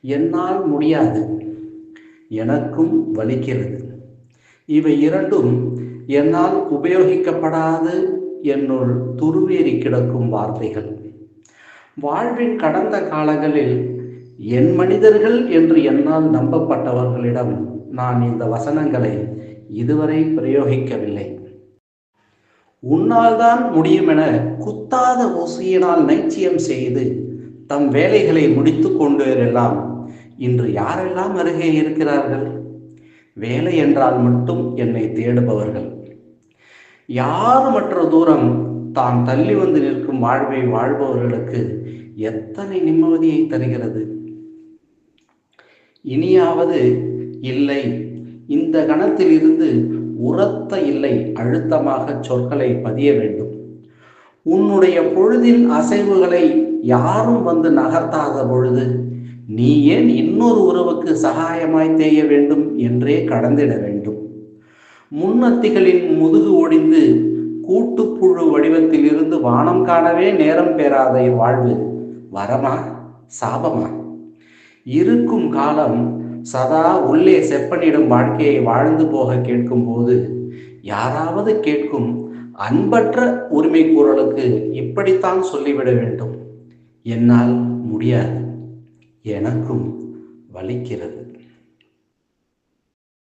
என்னால் முடியாது. எனக்கும் வலிக்கிறது. இவை இரண்டும் என்னால் உபயோகிக்கப்படாது என்னுள் துருவேறி கிடக்கும் வார்த்தைகள். வாழ்வின் கடந்த காலங்களில் என் மனிதர்கள் என்று என்னால் நம்பப்பட்டவர்களிடம் நான் இந்த வசனங்களை இதுவரை பிரயோகிக்கவில்லை. உன்னால்தான் முடியுமென குத்தாத ஊசியினால் நைச்சியம் செய்து தம் வேலைகளை முடித்து கொண்டோரெல்லாம் இன்று யாரெல்லாம் அருகே இருக்கிறார்கள்? வேலை என்றால் மட்டும் என்னை தேடுபவர்கள். யார் மற்ற தூரம் தான் தள்ளி வந்து நிற்கும் வாழ்வை வாழ்பவர்களுக்கு எத்தனை நிம்மதியை தருகிறது? இனியாவது இல்லை. இந்த கணத்தில் இருந்து உரத்த இல்லை அழுத்தமாக சொற்களை பதிய வேண்டும். உன்னுடைய பொழுதின் அசைவுகளை யாரும் வந்து நகர்த்தாத பொழுது நீ ஏன் இன்னொரு உறவுக்கு சகாயமாய் தேய வேண்டும் என்றே கடந்திட வேண்டும். முன்னத்திகளின் முதுகு ஒடிந்து கூட்டுப்புழு வடிவத்தில் இருந்து வானம் காணவே நேரம் பெறாத வாழ்வு வரமா சாபமா? இருக்கும் காலம் சதா உள்ளே செப்பனிடும் வாழ்க்கையை வாழ்ந்து போக கேட்கும் போது யாராவது கேட்கும் அன்பற்ற உரிமை குரலுக்கு இப்படித்தான் சொல்லிவிட வேண்டும். என்னால் முடியாது. எனக்கும் வலிக்கிறது.